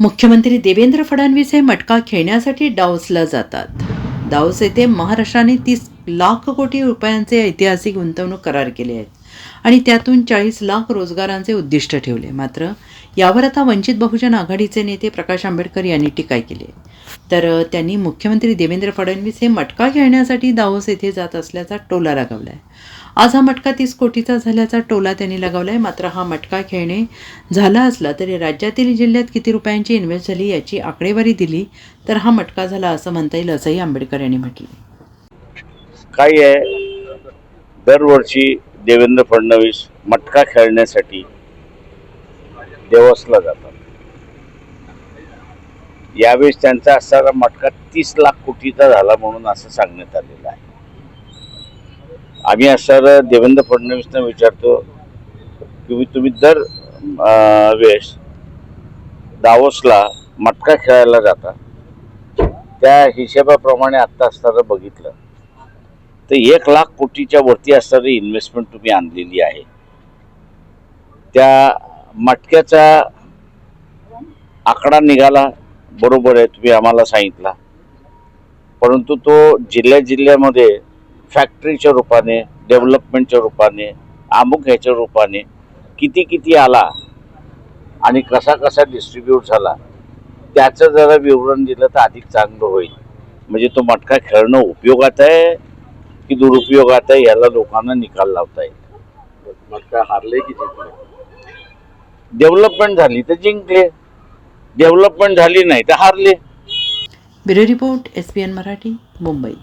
मुख्यमंत्री देवेंद्र फडणवीस हे मटका खेळण्यासाठी डावसला जातात. डावस येथे महाराष्ट्राने तीस लाख कोटी रुपयांचे ऐतिहासिक गुंतवणूक करार केले आहेत आणि त्यातून चाळीस लाख रोजगारांचे उद्दिष्ट ठेवले. मात्र यावर आता वंचित बहुजन आघाडीचे नेते प्रकाश आंबेडकर यांनी टीका केली तर त्यांनी मुख्यमंत्री देवेंद्र फडणवीस हे मटका खेळण्यासाठी दावोस येथे जात असल्याचा टोला लगावला आहे आज हा मटका तीस कोटीचा झाल्याचा टोला त्यांनी लगावला आहे मात्र हा मटका खेळणे झाला असला तरी राज्यातील जिल्ह्यात किती रुपयांची इन्व्हेस्ट झाली याची आकडेवारी दिली तर हा मटका झाला असं म्हणता येईल असंही आंबेडकर यांनी म्हटलं काय आहे? दरवर्षी देवेंद्र फडणवीस मटका खेळण्यासाठी देवसला जातात. यावेळेस त्यांचा असणारा मटका तीस लाख कोटीचा झाला म्हणून असं सांगण्यात आलेलं आहे. आम्ही असणारं देवेंद्र फडणवीसना विचारतो की तुम्ही दर अं, वेळेस दावोसला मटका खेळायला जाता. त्या हिशेबाप्रमाणे आत्ता असताना बघितलं. तर एक लाख कोटीच्या वरती असणारी इन्व्हेस्टमेंट तुम्ही आणलेली आहे. त्या मटक्याचा आकडा निघाला बरोबर आहे तुम्ही आम्हाला सांगितला. परंतु तो जिल्ह्या जिल्ह्यामध्ये फॅक्टरीच्या रूपाने डेव्हलपमेंटच्या रूपाने अमुक ह्याच्या रूपाने किती किती आला आणि कसा कसा डिस्ट्रीब्यूट झाला त्याचं जरा विवरण दिलं तर अधिक चांगलं होईल. म्हणजे तो मटका खेळणं उपयोगात आहे की दुरुपयोगात आहे याला लोकांना निकाल लावता येईल. मटका हारले की जिंकले? डेव्हलपमेंट झाली तर जिंकले. डेव्हलपमेंट झाली नाही तर हारले. Bureau report S P N Marathi Mumbai.